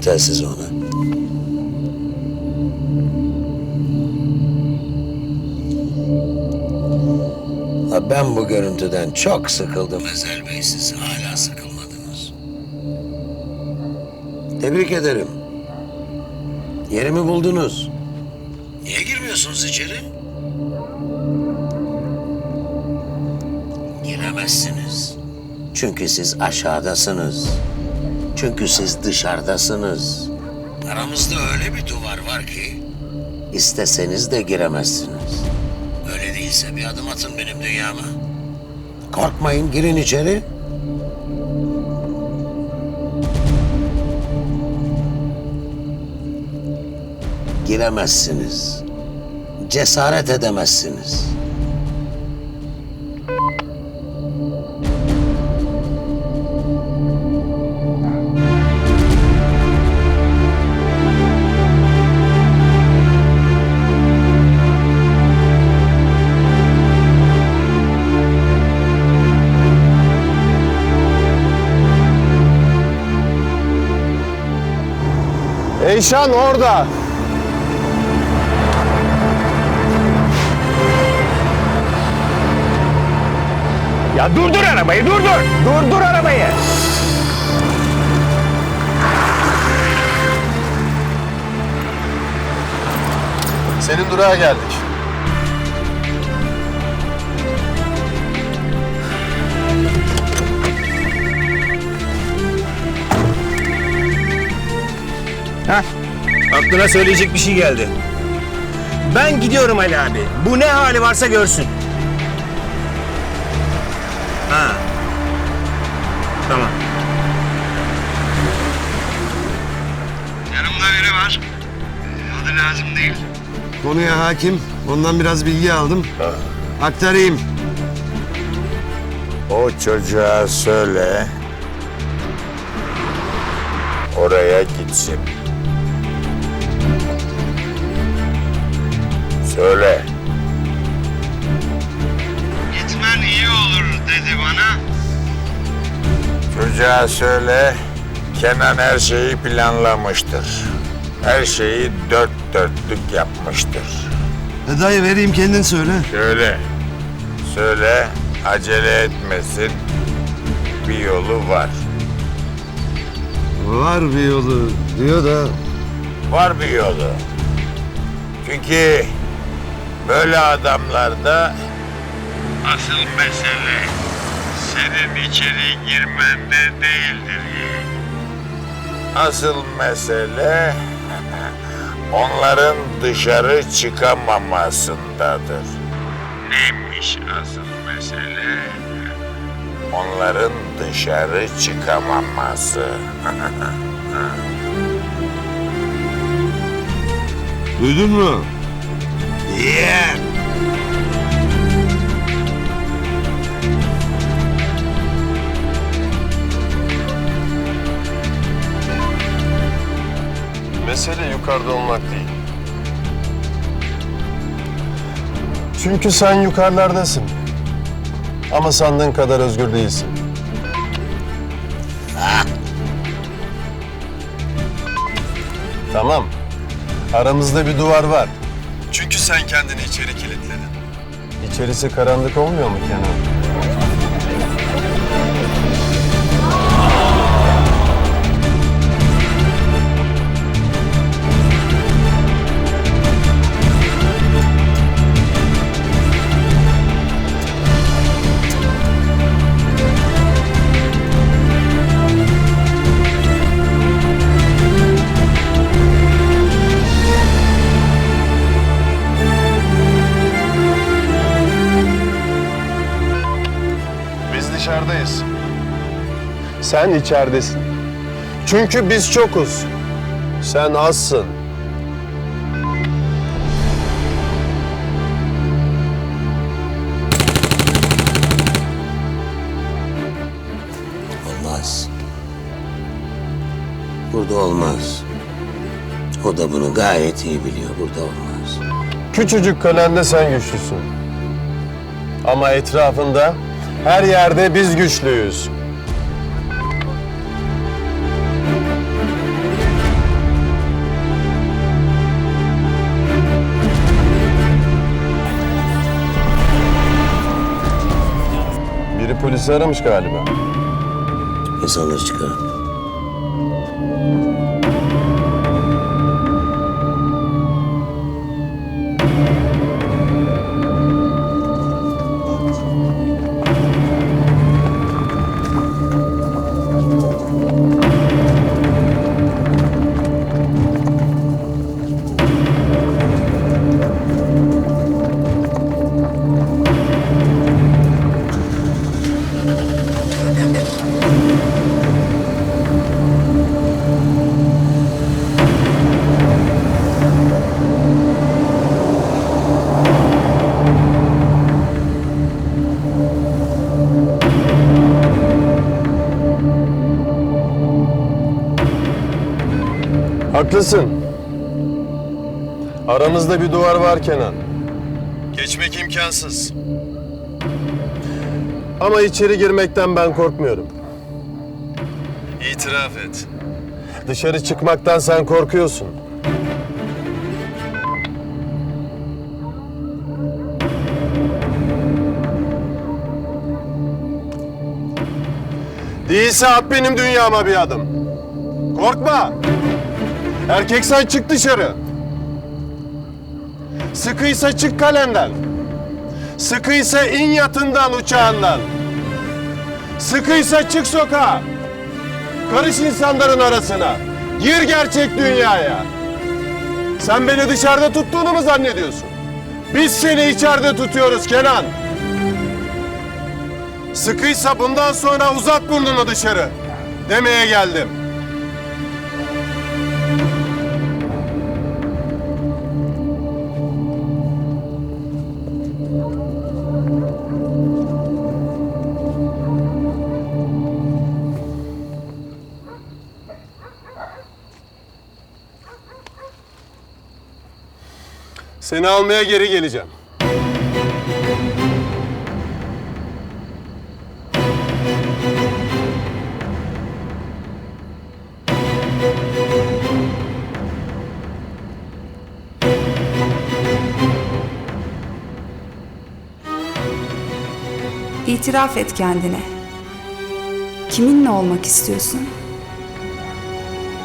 telsizi ona. Ha, ben bu görüntüden çok sıkıldım Ezel Bey. Siz hala sıkılmadınız. Tebrik ederim. Yerimi buldunuz. Niye girmiyorsunuz içeri? Giremezsiniz. Çünkü siz aşağıdasınız. Çünkü siz dışarıdasınız. Aramızda öyle bir duvar var ki isteseniz de giremezsiniz. Öyle değilse bir adım atın benim dünyama. Korkmayın girin içeri. Giremezsiniz. Cesaret edemezsiniz. Eyşan orada. Ya durdur arabayı durdur. Durdur arabayı. Senin durağa geldik. Aklına söyleyecek bir şey geldi. Ben gidiyorum Ali abi. Bu ne hali varsa görsün. Ha. Tamam. Yanımda biri var. Adı lazım değil. Konuya hakim. Ondan biraz bilgi aldım. Aktarayım. O çocuğa söyle. Oraya gitsin. Söyle. Gitmen iyi olur dedi bana. Çocuğa söyle. Kenan her şeyi planlamıştır. Her şeyi dört dörtlük yapmıştır. Eda'yı vereyim kendin söyle. Söyle. Söyle. Acele etmesin. Bir yolu var. Var bir yolu diyor da Var bir yolu. Çünkü böyle adamlarda asıl mesele senin içeri girmende değildir. Asıl mesele onların dışarı çıkamamasındadır. Neymiş asıl mesele? Onların dışarı çıkamaması. duydun mu? Yeah. Mesele yukarıda olmak değil. Çünkü sen yukarılardasın. Ama sandığın kadar özgür değilsin. Tamam. Aramızda bir duvar var. Sen kendini içeri kilitledin. İçerisi karanlık olmuyor mu Kenan? Sen içeridesin. Çünkü biz çokuz. Sen azsın. Olmaz. Burada olmaz. O da bunu gayet iyi biliyor. Burada olmaz. Küçücük kalende sen güçlüsün. Ama etrafında her yerde biz güçlüyüz. Polisi aramış galiba. Biz alır Haklısın. Aramızda bir duvar var Kenan. Geçmek imkansız. Ama içeri girmekten ben korkmuyorum. İtiraf et. Dışarı çıkmaktan sen korkuyorsun. Değilse at benim dünyama bir adım. Korkma. Erkek sen çık dışarı. Sıkıysa çık kalenden. Sıkıysa in yatından uçağından. Sıkıysa çık sokağa. Karış insanların arasına. Gir gerçek dünyaya. Sen beni dışarıda tuttuğunu mu zannediyorsun? Biz seni içeride tutuyoruz Kenan. Sıkıysa bundan sonra uzat burnunu dışarı. Demeye geldim. Seni almaya geri geleceğim. İtiraf et kendine. Kiminle olmak istiyorsun?